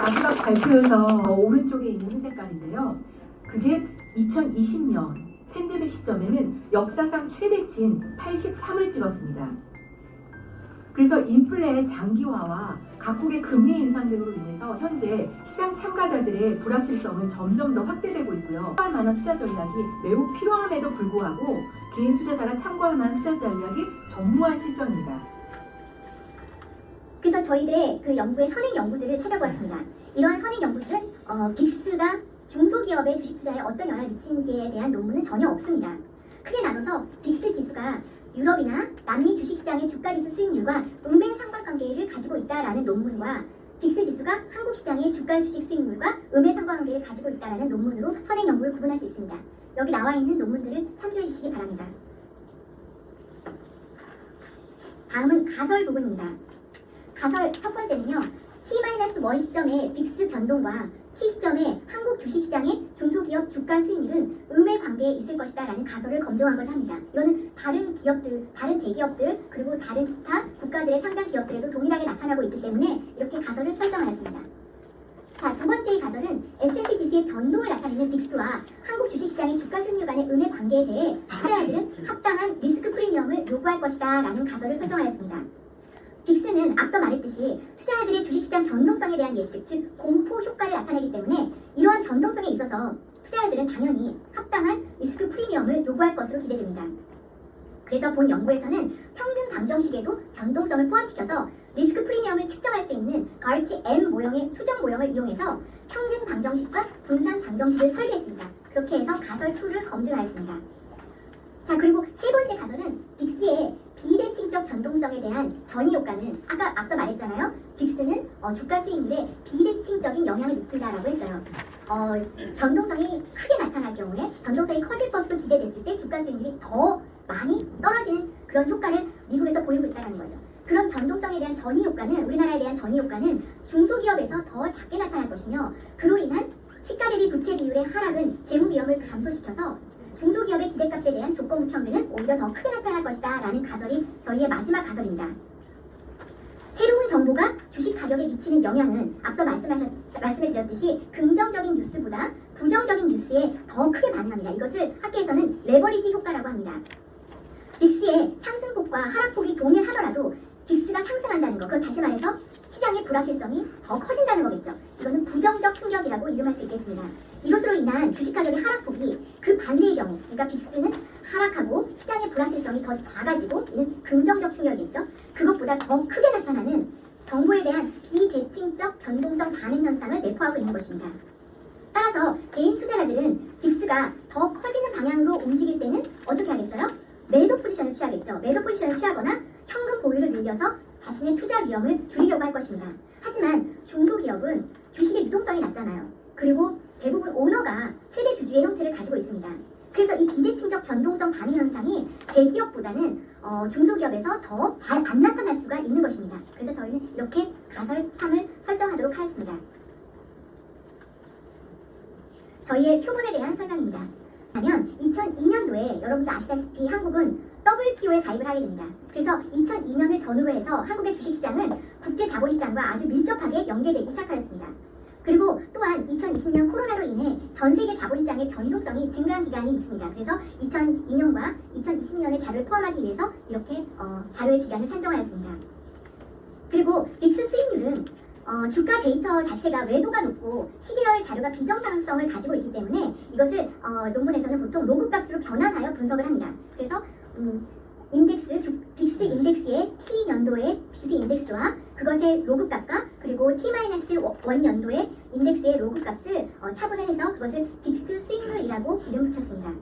마지막 발표에서 오른쪽에 있는 흰 색깔인데요. 그게 2020년 팬데믹 시점에는 역사상 최대치인 83을 찍었습니다. 그래서 인플레의 장기화와 각국의 금리 인상 등으로 인해서 현재 시장 참가자들의 불확실성은 점점 더 확대되고 있고요. 참고할 만한 투자 전략이 매우 필요함에도 불구하고 개인 투자자가 참고할 만한 투자 전략이 전무한 실정입니다. 그래서 저희들의 그 연구의 선행 연구들을 찾아보았습니다. 이러한 선행 연구들은 어, 빅스가 중소기업의 주식 투자에 어떤 영향을 미치는지에 대한 논문은 전혀 없습니다. 크게 나눠서 빅스 지수가 유럽이나 남미 주식시장의 주가 지수 수익률과 음의 상관관계를 가지고 있다라는 논문과 빅스 지수가 한국 시장의 주가 주식 수익률과 음의 상관관계를 가지고 있다라는 논문으로 선행 연구를 구분할 수 있습니다. 여기 나와 있는 논문들을 참조해 주시기 바랍니다. 다음은 가설 부분입니다. 가설 첫 번째는요. T-1 시점의 빅스 변동과 T 시점의 한국 주식시장의 중소기업 주가 수익률은 음의 관계에 있을 것이다 라는 가설을 검증하고자 합니다. 이거는 다른 기업들, 다른 대기업들 그리고 다른 기타 국가들의 상장 기업들에도 동일하게 나타나고 있기 때문에 이렇게 가설을 설정하였습니다. 자, 두 번째의 가설은 S&P 지수의 변동을 나타내는 빅스와 한국 주식시장의 주가 수익률 간의 음의 관계에 대해 투자자들은 합당한 리스크 프리미엄을 요구할 것이다 라는 가설을 설정하였습니다. 빅스는 앞서 말했듯이 투자자들의 주식시장 변동성에 대한 예측, 즉 공포 효과를 나타내기 때문에 이러한 변동성에 있어서 투자자들은 당연히 합당한 리스크 프리미엄을 요구할 것으로 기대됩니다. 그래서 본 연구에서는 평균 방정식에도 변동성을 포함시켜서 리스크 프리미엄을 측정할 수 있는 가르치 M 모형의 수정 모형을 이용해서 평균 방정식과 분산 방정식을 설계했습니다. 그렇게 해서 가설 2를 검증하였습니다. 자 그리고 세 번째 가설은 빅스의 변동성에 대한 전이 효과는 아까 앞서 말했잖아요. 빅스는 어, 주가 수익률에 비대칭적인 영향을 미친다라고 했어요. 어, 변동성이 크게 나타날 경우에 변동성이 커질 것으로 기대됐을 때 주가 수익률이 더 많이 떨어지는 그런 효과를 미국에서 보이고 있다는 거죠. 그런 변동성에 대한 전이 효과는 우리나라에 대한 전이 효과는 중소기업에서 더 작게 나타날 것이며 그로 인한 시가 대비 부채 비율의 하락은 재무 위험을 감소시켜서 중소기업의 기대값에 대한 조건 평균은 오히려 더 크게 나타날 것이다 라는 가설이 저희의 마지막 가설입니다. 새로운 정보가 주식 가격에 미치는 영향은 앞서 말씀하셨, 말씀해드렸듯이 긍정적인 뉴스보다 부정적인 뉴스에 더 크게 반응합니다. 이것을 학계에서는 레버리지 효과라고 합니다. 빅스의 상승폭과 하락폭이 동일하더라도 빅스가 상승한다는 것, 그건 다시 말해서 시장의 불확실성이 더 커진다는 거겠죠. 이거는 부정적 충격이라고 이름할 수 있겠습니다. 이것으로 인한 주식 가격의 하락폭이 그 반대의 경우, 그러니까 빅스는 하락하고 시장의 불확실성이 더 작아지고 이는 긍정적 충격이겠죠. 그것보다 더 크게 나타나는 정보에 대한 비대칭적 변동성 반응 현상을 내포하고 있는 것입니다. 따라서 개인 투자자들은 빅스가 더 커지는 방향으로 움직일 때는 어떻게 하겠어요? 매도 포지션을 취하겠죠. 매도 포지션을 취하거나 현금 보유를 늘려서 자신의 투자 위험을 줄이려고 할 것입니다. 하지만 중소기업은 주식의 유동성이 낮잖아요. 그리고 대부분 오너가 최대 주주의 형태를 가지고 있습니다. 그래서 이 비대칭적 변동성 반응 현상이 대기업보다는 어, 중소기업에서 더 잘 안 나타날 수가 있는 것입니다. 그래서 저희는 이렇게 가설 3을 설정하도록 하였습니다. 저희의 표본에 대한 설명입니다. 하면 2002년도에 여러분도 아시다시피 한국은 WTO에 가입을 하게 됩니다. 그래서 2002년을 전후로 해서 한국의 주식시장은 국제 자본시장과 아주 밀접하게 연계되기 시작하였습니다. 그리고 또한 2020년 코로나로 인해 전 세계 자본시장의 변동성이 증가한 기간이 있습니다. 그래서 2002년과 2020년의 자료를 포함하기 위해서 이렇게 어, 자료의 기간을 산정하였습니다. 그리고 빅스 수익률은 어, 주가 데이터 자체가 외도가 높고 시계열 자료가 비정상성을 가지고 있기 때문에 이것을 어, 논문에서는 보통 로그 값으로 변환하여 분석을 합니다. 그래서 음, 인덱스, 주, 빅스 인덱스의 T 연도의 빅스 인덱스와 그것의 로그 값과 그리고 T-1 연도의 인덱스의 로그 값을 어, 차분을 해서 그것을 빅스 수익률이라고 이름 붙였습니다.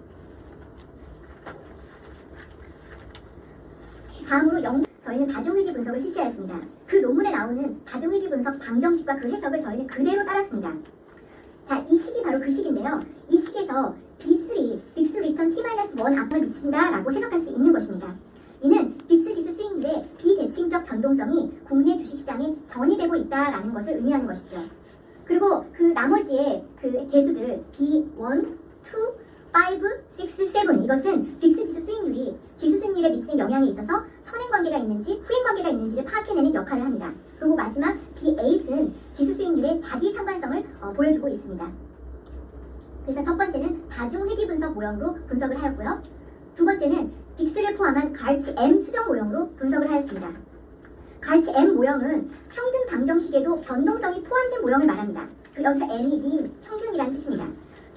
다음으로 영 저희는 다중회귀 분석을 실시하였습니다. 그 논문에 나오는 다중회귀 분석 방정식과 그 해석을 저희는 그대로 따랐습니다. 자, 이 식이 바로 그 식인데요. 이 식에서 B3, 빅스 리턴 T-1 압력을 미친다 라고 해석할 수 있는 것입니다. 이는 빅스 지수 수익률의 비대칭적 변동성이 국내 주식시장에 전이되고 있다라는 것을 의미하는 것이죠. 그리고 그 나머지의 그 개수들 B1, 2, 5, 6, 7 이것은 빅스 지수 수익률이 지수 수익률에 미치는 영향에 있어서 선행 관계가 있는지 후행 관계가 있는지를 파악해내는 역할을 합니다. 그리고 마지막 B8은 지수 수익률의 자기 상관성을 어, 보여주고 있습니다. 그래서 첫 번째는 다중 회귀 분석 모형으로 분석을 하였고요. 두 번째는 빅스를 포함한 갈치 M 수정 모형으로 분석을 하였습니다. 갈치 M 모형은 평균 방정식에도 변동성이 포함된 모형을 말합니다. 그 여기서 M이 mean, 평균이라는 뜻입니다.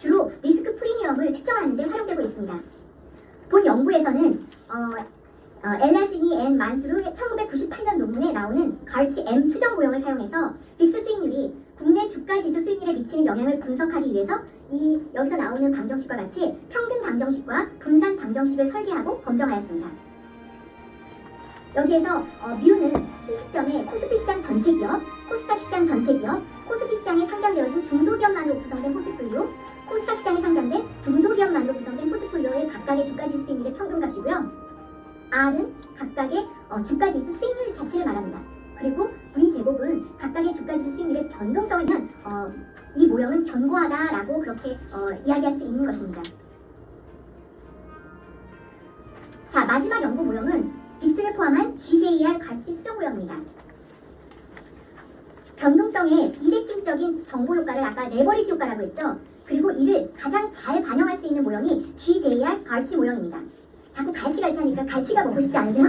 주로 리스크 프리미엄을 측정하는 데 활용되고 있습니다. 본 연구에서는 어, 어, 엘라스니 앤 만수르 1998년 논문에 나오는 갈치 M 수정 모형을 사용해서 빅스 수익률이 국내 주가 지수 수익률에 미치는 영향을 분석하기 위해서 이 여기서 나오는 방정식과 같이 평균 방정식과 분산 방정식을 설계하고 검정하였습니다. 여기에서 어, 뮤는 T 시점에 코스피 시장 전체 기업, 코스닥 시장 전체 기업, 코스피 시장에 상장되어진 중소기업만으로 구성된 포트폴리오, R은 각각의 어, 주가지수 수익률 자체를 말합니다. 그리고 V 제곱은 각각의 주가지수 수익률의 변동성을 위한 어, 이 모형은 견고하다라고 그렇게 어, 이야기할 수 있는 것입니다. 자 마지막 연구 모형은 빅스를 포함한 GJR 가치 수정 모형입니다. 변동성의 비대칭적인 정보 효과를 아까 레버리지 효과라고 했죠. 그리고 이를 가장 잘 반영할 수 있는 모형이 GJR 갈치 모형입니다. 자꾸 갈치 갈치 하니까 갈치가 먹고 싶지 않으세요?